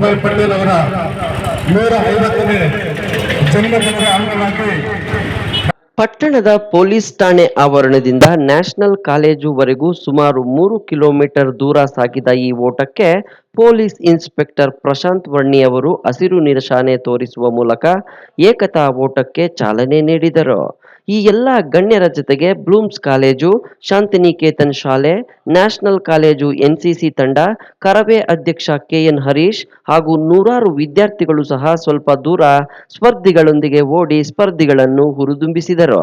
ವಲ್ಲಭಾಯ್ ಪಟೇಲ್ ಅವರ ನೂರ ಐವತ್ತನೇ ಜನ್ಮದಿನದ ಅಂಗವಾಗಿ ಪಟ್ಟಣದ ಪೊಲೀಸ್ ಠಾಣೆ ಆವರಣದಿಂದ ನ್ಯಾಷನಲ್ ಕಾಲೇಜುವರೆಗೂ ಸುಮಾರು ಮೂರು ಕಿಲೋಮೀಟರ್ ದೂರ ಸಾಗಿದ ಈ ಓಟಕ್ಕೆ ಪೊಲೀಸ್ ಇನ್ಸ್ಪೆಕ್ಟರ್ ಪ್ರಶಾಂತ್ ವರ್ಣಿ ಅವರು ಹಸಿರು ನಿರಶಾನೆ ತೋರಿಸುವ ಮೂಲಕ ಏಕತಾ ಓಟಕ್ಕೆ ಚಾಲನೆ ನೀಡಿದರು. ಈ ಎಲ್ಲ ಗಣ್ಯರ ಜೊತೆಗೆ ಬ್ಲೂಮ್ಸ್ ಕಾಲೇಜು, ಶಾಂತಿನಿಕೇತನ್ ಶಾಲೆ, ನ್ಯಾಷನಲ್ ಕಾಲೇಜು, ಎನ್ಸಿಸಿ ತಂಡ, ಕರವೇ ಅಧ್ಯಕ್ಷ ಕೆಎನ್ ಹರೀಶ್ ಹಾಗೂ ನೂರಾರು ವಿದ್ಯಾರ್ಥಿಗಳು ಸಹ ಸ್ವಲ್ಪ ದೂರ ಸ್ಪರ್ಧಿಗಳೊಂದಿಗೆ ಓಡಿ ಸ್ಪರ್ಧಿಗಳನ್ನು ಹುರಿದುಂಬಿಸಿದರು.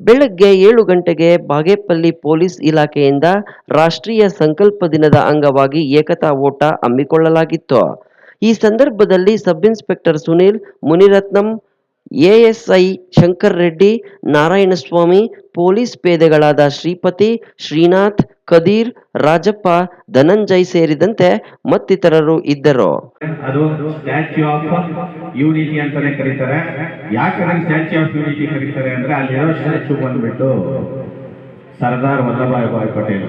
ಬೆಳಗ್ಗೆ ಏಳು ಗಂಟೆಗೆ ಬಾಗೇಪಲ್ಲಿ ಪೊಲೀಸ್ ಇಲಾಖೆಯಿಂದ ರಾಷ್ಟ್ರೀಯ ಸಂಕಲ್ಪ ದಿನದ ಅಂಗವಾಗಿ ಏಕತಾ ಓಟ ಹಮ್ಮಿಕೊಳ್ಳಲಾಗಿತ್ತು. ಈ ಸಂದರ್ಭದಲ್ಲಿ sub inspector Sunil, Muniratnam ASI Shankar Reddy, Narayanaswamy, police ಪೇದೆಗಳಾದ Shripati, Srinath, Kadir, Rajappa, Dhananjay ಸೇರಿದಂತೆ ಮತ್ತಿತರರು ಇದ್ದರು. ಅದು ಸ್ಟ್ಯಾಚ್ಯೂ ಆಫ್ ಯೂನಿಟಿ ಅಂತಾನೆ ಕರೀತಾರೆ. ಯಾಕೆ ಸ್ಟ್ಯಾಚ್ಯೂ ಆಫ್ ಯೂನಿಟಿ ಕರೀತಾರೆ ಅಂದ್ರೆ ಅಲ್ಲಿರೋ ಸ್ಟ್ಯಾಚ್ಯೂ ಬಂದ್ಬಿಟ್ಟು Sardar Vallabhbhai Bhai Patel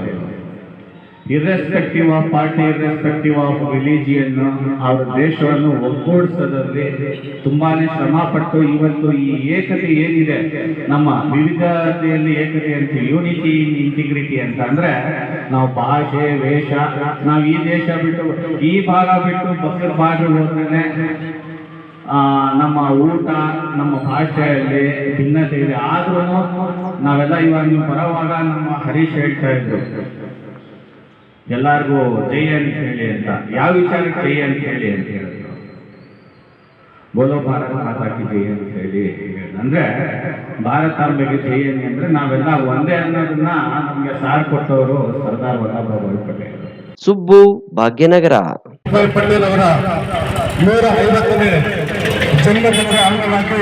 irrespective of party irrespective of religion ಅವ್ರ ದೇಶವನ್ನು ಒಗ್ಗೂಡಿಸೋದ್ರಲ್ಲಿ ತುಂಬಾನೇ ಶ್ರಮ ಪಟ್ಟು ಇವತ್ತು ಈ ಏಕತೆ ಏನಿದೆ, ನಮ್ಮ ವಿವಿಧತೆಯಲ್ಲಿ ಏಕತೆ ಅಂತ ಯೂನಿಟಿ ಇನ್ ಇಂಟಿಗ್ರಿಟಿ ಅಂತ ಅಂದ್ರೆ ನಾವು ಭಾಷೆ, ವೇಷ, ನಾವು ಈ ದೇಶ ಬಿಟ್ಟು, ಈ ಭಾಗ ಬಿಟ್ಟು ಪಕ್ಕದ ಭಾಗ ಹೋದ್ರೆ ನಮ್ಮ ಊಟ, ನಮ್ಮ ಭಾಷೆಯಲ್ಲಿ ಭಿನ್ನತೆ ಇದೆ. ಆದ್ರೂ ನಾವೆಲ್ಲ ಇವಾಗ ನೀವು ಬರೋವಾಗ ನಮ್ಮ ಹರೀಶ್ ಹೇಳ್ತಾ ಇದ್ರು ಎಲ್ಲಾರ್ಗೂ ಜೈ ಅಂತ ಹೇಳಿ ಅಂತ. ಯಾವ ವಿಚಾರಕ್ಕೆ ಜೈ ಅಂತ ಹೇಳಿ ಅಂತ ಹೇಳಿದ್ರು? ಬೋಲೋ ಭಾರತ ಮಾತಾಕಿ ಜೈ ಅಂತ ಹೇಳಿ ಅಂದ್ರೆ ಭಾರತಾಂಬೆಗೆ ಜೈ ಅನ್ನಿ ಅಂದ್ರೆ ನಾವೆಲ್ಲ ಒಂದೇ ಅನ್ನೋದನ್ನ ನಮ್ಗೆ ಸಾರ್ ಕೊಟ್ಟವರು ಸರ್ದಾರ್ ವಲ್ಲಭಭಾಯಿ ಪಟೇಲ್. ಸುಬ್ಬು ಭಾಗ್ಯನಗರ. ಪಟೇಲ್ ಅವರ ನೂರ ಐವತ್ತನೇ ಜನ್ಮದಿನದ ಅಂಗವಾಗಿ